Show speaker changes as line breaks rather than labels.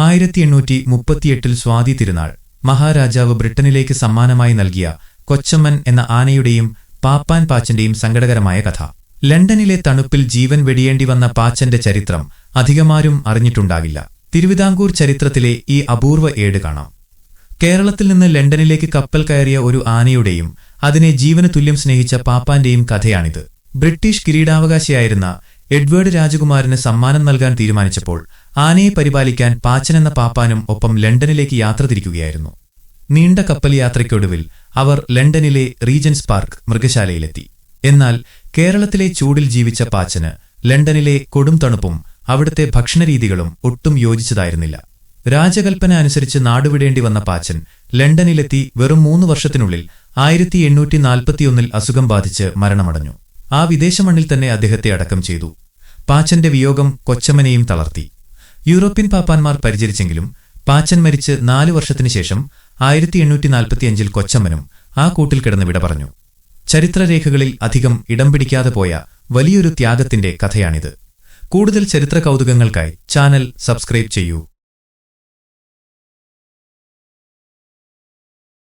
ആയിരത്തി എണ്ണൂറ്റി മുപ്പത്തിയെട്ടിൽ സ്വാതി തിരുനാൾ മഹാരാജാവ് ബ്രിട്ടനിലേക്ക് സമ്മാനമായി നൽകിയ കൊച്ചമ്മൻ എന്ന ആനയുടെയും പാപ്പാൻ പാച്ചന്റെയും സങ്കടകരമായ കഥ. ലണ്ടനിലെ തണുപ്പിൽ ജീവൻ വെടിയേണ്ടി വന്ന പാച്ചന്റെ ചരിത്രം അധികമാരും അറിഞ്ഞിട്ടുണ്ടാകില്ല. തിരുവിതാംകൂർ ചരിത്രത്തിലെ ഈ അപൂർവ ഏട് കാണാം. കേരളത്തിൽ നിന്ന് ലണ്ടനിലേക്ക് കപ്പൽ കയറിയ ഒരു ആനയുടെയും അതിനെ ജീവന് തുല്യം സ്നേഹിച്ച പാപ്പാന്റെയും കഥയാണിത്. ബ്രിട്ടീഷ് കിരീടാവകാശിയായിരുന്ന എഡ്വേർഡ് രാജകുമാരന് സമ്മാനം നൽകാൻ തീരുമാനിച്ചപ്പോൾ ആനയെ പരിപാലിക്കാൻ പാച്ചൻ എന്ന പാപ്പാനും ഒപ്പം ലണ്ടനിലേക്ക് യാത്ര തിരിക്കുകയായിരുന്നു. നീണ്ട കപ്പൽ യാത്രയ്ക്കൊടുവിൽ അവർ ലണ്ടനിലെ റീജൻസ് പാർക്ക് മൃഗശാലയിലെത്തി. എന്നാൽ കേരളത്തിലെ ചൂടിൽ ജീവിച്ച പാച്ചന് ലണ്ടനിലെ കൊടും തണുപ്പും അവിടുത്തെ ഭക്ഷണരീതികളും ഒട്ടും യോജിച്ചതായിരുന്നില്ല. രാജകൽപ്പന അനുസരിച്ച് നാടുവിടേണ്ടി വന്ന പാച്ചൻ ലണ്ടനിലെത്തി വെറും മൂന്ന് വർഷത്തിനുള്ളിൽ ആയിരത്തി എണ്ണൂറ്റി നാൽപ്പത്തിയൊന്നിൽ അസുഖം ബാധിച്ച് മരണമടഞ്ഞു. ആ വിദേശമണ്ണിൽ തന്നെ അദ്ദേഹത്തെ അടക്കം ചെയ്തു. പാച്ചന്റെ വിയോഗം കൊച്ചമ്മനെയും തളർത്തി. യൂറോപ്യൻ പാപ്പാന്മാർ പരിചരിച്ചെങ്കിലും പാച്ചൻ മരിച്ച് നാലു വർഷത്തിനു ശേഷം ആയിരത്തി എണ്ണൂറ്റി നാൽപ്പത്തിയഞ്ചിൽ കൊച്ചമ്മനും ആ കൂട്ടിൽ കിടന്ന് വിട പറഞ്ഞു. ചരിത്രരേഖകളിൽ അധികം ഇടം പിടിക്കാതെ പോയ വലിയൊരു ത്യാഗത്തിന്റെ കഥയാണിത്. കൂടുതൽ ചരിത്ര കൗതുകങ്ങൾക്കായി ചാനൽ സബ്സ്ക്രൈബ് ചെയ്യൂ.